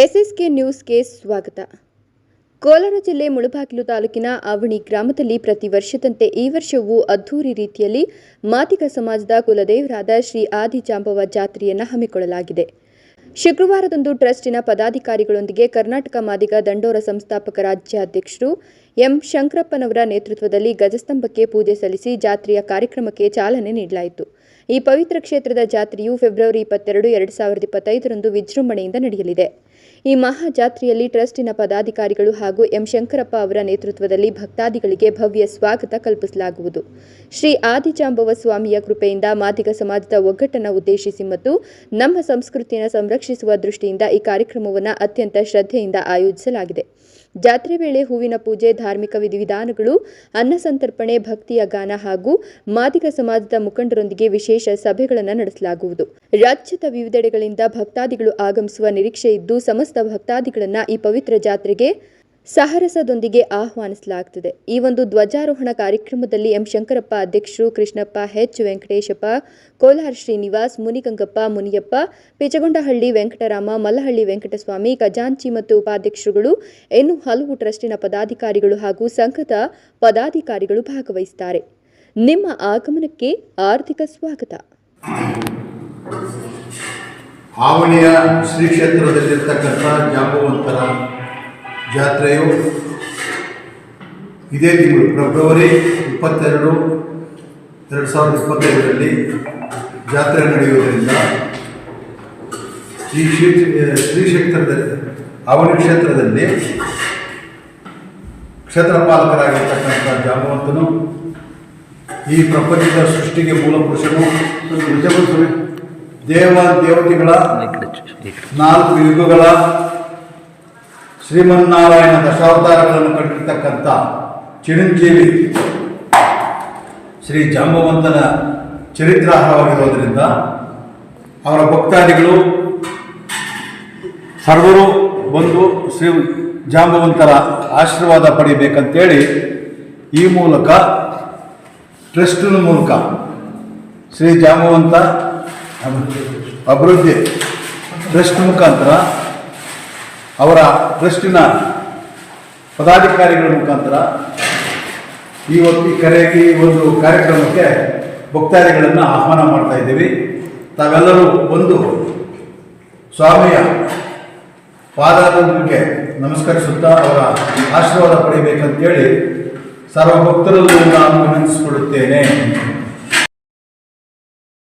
SSK ನ್ಯೂಸ್ಗೆ ಸ್ವಾಗತ. ಕೋಲಾರ ಜಿಲ್ಲೆ ಮುಳಬಾಗಿಲು ತಾಲೂಕಿನ ಅವಣಿ ಗ್ರಾಮದಲ್ಲಿ ಪ್ರತಿ ವರ್ಷದಂತೆ ಈ ವರ್ಷವೂ ಅದ್ಧೂರಿ ರೀತಿಯಲ್ಲಿ ಮಾತಿಕ ಸಮಾಜದ ಕುಲದೇವರಾದ ಶ್ರೀ ಆದಿಜಾಂಬವ ಜಾತ್ರೆಯನ್ನು ಹಮ್ಮಿಕೊಳ್ಳಲಾಗಿದೆ. ಶುಕ್ರವಾರದಂದು ಟ್ರಸ್ಟಿನ ಪದಾಧಿಕಾರಿಗಳೊಂದಿಗೆ ಕರ್ನಾಟಕ ಮಾದಿಗ ದಂಡೋರ ಸಂಸ್ಥಾಪಕ ರಾಜ್ಯಾಧ್ಯಕ್ಷರು ಎಂ ಶಂಕರಪ್ಪನವರ ನೇತೃತ್ವದಲ್ಲಿ ಗಜಸ್ತಂಭಕ್ಕೆ ಪೂಜೆ ಸಲ್ಲಿಸಿ ಜಾತ್ರೆಯ ಕಾರ್ಯಕ್ರಮಕ್ಕೆ ಚಾಲನೆ ನೀಡಲಾಯಿತು. ಈ ಪವಿತ್ರ ಕ್ಷೇತ್ರದ ಜಾತ್ರೆಯು ಫೆಬ್ರವರಿ ಇಪ್ಪತ್ತೆರಡು, ಎರಡು ಸಾವಿರದ ಇಪ್ಪತ್ತೈದರಂದು ವಿಜೃಂಭಣೆಯಿಂದ ನಡೆಯಲಿದೆ. ಈ ಮಹಾ ಜಾತ್ರೆಯಲ್ಲಿ ಟ್ರಸ್ಟಿನ ಪದಾಧಿಕಾರಿಗಳು ಹಾಗೂ ಎಂ. ಶಂಕರಪ್ಪ ಅವರ ನೇತೃತ್ವದಲ್ಲಿ ಭಕ್ತಾದಿಗಳಿಗೆ ಭವ್ಯ ಸ್ವಾಗತ ಕಲ್ಪಿಸಲಾಗುವುದು. ಶ್ರೀ ಆದಿಜಾಂಬವ ಸ್ವಾಮಿಯ ಕೃಪೆಯಿಂದ ಮಾದಿಗ ಸಮಾಜದ ಒಗ್ಗಟ್ಟನ್ನು ಉದ್ದೇಶಿಸಿ ಮತ್ತು ನಮ್ಮ ಸಂಸ್ಕೃತಿಯನ್ನು ಸಂರಕ್ಷಿಸುವ ದೃಷ್ಟಿಯಿಂದ ಈ ಕಾರ್ಯಕ್ರಮವನ್ನು ಅತ್ಯಂತ ಶ್ರದ್ಧೆಯಿಂದ ಆಯೋಜಿಸಲಾಗಿದೆ. ಜಾತ್ರೆ ವೇಳೆ ಹೂವಿನ ಪೂಜೆ, ಧಾರ್ಮಿಕ ವಿಧಿವಿಧಾನಗಳು, ಅನ್ನ ಸಂತರ್ಪಣೆ, ಭಕ್ತಿಯ ಗಾನ ಹಾಗೂ ಮಾದಿಗ ಸಮಾಜದ ಮುಖಂಡರೊಂದಿಗೆ ವಿಶೇಷ ಸಭೆಗಳನ್ನು ನಡೆಸಲಾಗುವುದು. ರಾಜ್ಯದ ವಿವಿಧೆಡೆಗಳಿಂದ ಭಕ್ತಾದಿಗಳು ಆಗಮಿಸುವ ನಿರೀಕ್ಷೆ ಇದ್ದು, ಸಮಸ್ತ ಭಕ್ತಾದಿಗಳನ್ನ ಈ ಪವಿತ್ರ ಜಾತ್ರೆಗೆ ಸಹರಸದೊಂದಿಗೆ ಆಹ್ವಾನಿಸಲಾಗುತ್ತದೆ ಈ ಒಂದು ಧ್ವಜಾರೋಹಣ ಕಾರ್ಯಕ್ರಮದಲ್ಲಿ ಎಂ. ಶಂಕರಪ್ಪ ಅಧ್ಯಕ್ಷರು, ಕೃಷ್ಣಪ್ಪ ಎಚ್ ವೆಂಕಟೇಶಪ್ಪ, ಕೋಲಾರ ಶ್ರೀನಿವಾಸ್, ಮುನಿಗಂಗಪ್ಪ, ಮುನಿಯಪ್ಪ ಪಿಚಗೊಂಡಹಳ್ಳಿ ವೆಂಕಟರಾಮ, ಮಲ್ಲಹಳ್ಳಿ ವೆಂಕಟಸ್ವಾಮಿ, ಖಜಾಂಚಿ ಮತ್ತು ಉಪಾಧ್ಯಕ್ಷರುಗಳು, ಇನ್ನು ಹಲವು ಟ್ರಸ್ಟಿನ ಪದಾಧಿಕಾರಿಗಳು ಹಾಗೂ ಸಂಘದ ಪದಾಧಿಕಾರಿಗಳು ಭಾಗವಹಿಸುತ್ತಾರೆ. ನಿಮ್ಮ ಆಗಮನಕ್ಕೆ ಆರ್ಥಿಕ ಸ್ವಾಗತ. ಶ್ರೀ ಜಾಂಬವಂತರ ಜಾತ್ರೆಯು ಇದೇ ತಿಂಗಳು ಫೆಬ್ರವರಿ ಇಪ್ಪತ್ತೆರಡು ಎರಡು ಸಾವಿರದ ಇಪ್ಪತ್ತೈದರಲ್ಲಿ ಜಾತ್ರೆ ನಡೆಯುವುದರಿಂದ ಈ ಶ್ರೀ ಶ್ರೀ ಕ್ಷೇತ್ರದಲ್ಲಿ ಅವಳಿ ಕ್ಷೇತ್ರದಲ್ಲಿ ಕ್ಷೇತ್ರ ಪಾಲಕರಾಗಿರ್ತಕ್ಕಂಥ ಜಾಂಬವಂತನು ಈ ಪ್ರಪಂಚದ ಸೃಷ್ಟಿಗೆ ಮೂಲ ಪುರುಷನು. ದೇವ ದೇವತೆಗಳ ನಾಲ್ಕು ಯುಗಗಳ ಶ್ರೀಮನ್ನಾರಾಯಣ ದಶಾವತಾರಗಳನ್ನು ಕಂಡಿರ್ತಕ್ಕಂಥ ಚಿರಂಜೀವಿ ಶ್ರೀ ಜಾಂಬವಂತನ ಚರಿತ್ರಾರ್ಹವಾಗಿರೋದರಿಂದ ಅವರ ಭಕ್ತಾದಿಗಳು ಸರ್ವರು ಬಂದು ಶ್ರೀ ಜಾಂಬವಂತರ ಆಶೀರ್ವಾದ ಪಡಿಬೇಕಂತೇಳಿ ಈ ಮೂಲಕ, ಟ್ರಸ್ಟಿನ ಮೂಲಕ ಶ್ರೀ ಜಾಂಬವಂತ ಅಭಿವೃದ್ಧಿ, ಟ್ರಸ್ಟ್ ಮುಖಾಂತರ ಅವರ ಟ್ರಸ್ಟಿನ ಪದಾಧಿಕಾರಿಗಳ ಮುಖಾಂತರ ಈ ಒಂದು ಕರೆಗೆ ಈ ಒಂದು ಕಾರ್ಯಕ್ರಮಕ್ಕೆ ಭಕ್ತಾದಿಗಳನ್ನು ಆಹ್ವಾನ ಮಾಡ್ತಾ ಇದ್ದೀವಿ. ತಾವೆಲ್ಲರೂ ಬಂದು ಸ್ವಾಮಿಯ ಪಾದಾರಿಗೆ ನಮಸ್ಕರಿಸುತ್ತಾ ಅವರ ಆಶೀರ್ವಾದ ಪಡಿಬೇಕಂತೇಳಿ ಸರ್ವ ಭಕ್ತರಲ್ಲೂ ನಾನು ವಿನಂತಿಸಿಕೊಳ್ಳುತ್ತೇನೆ.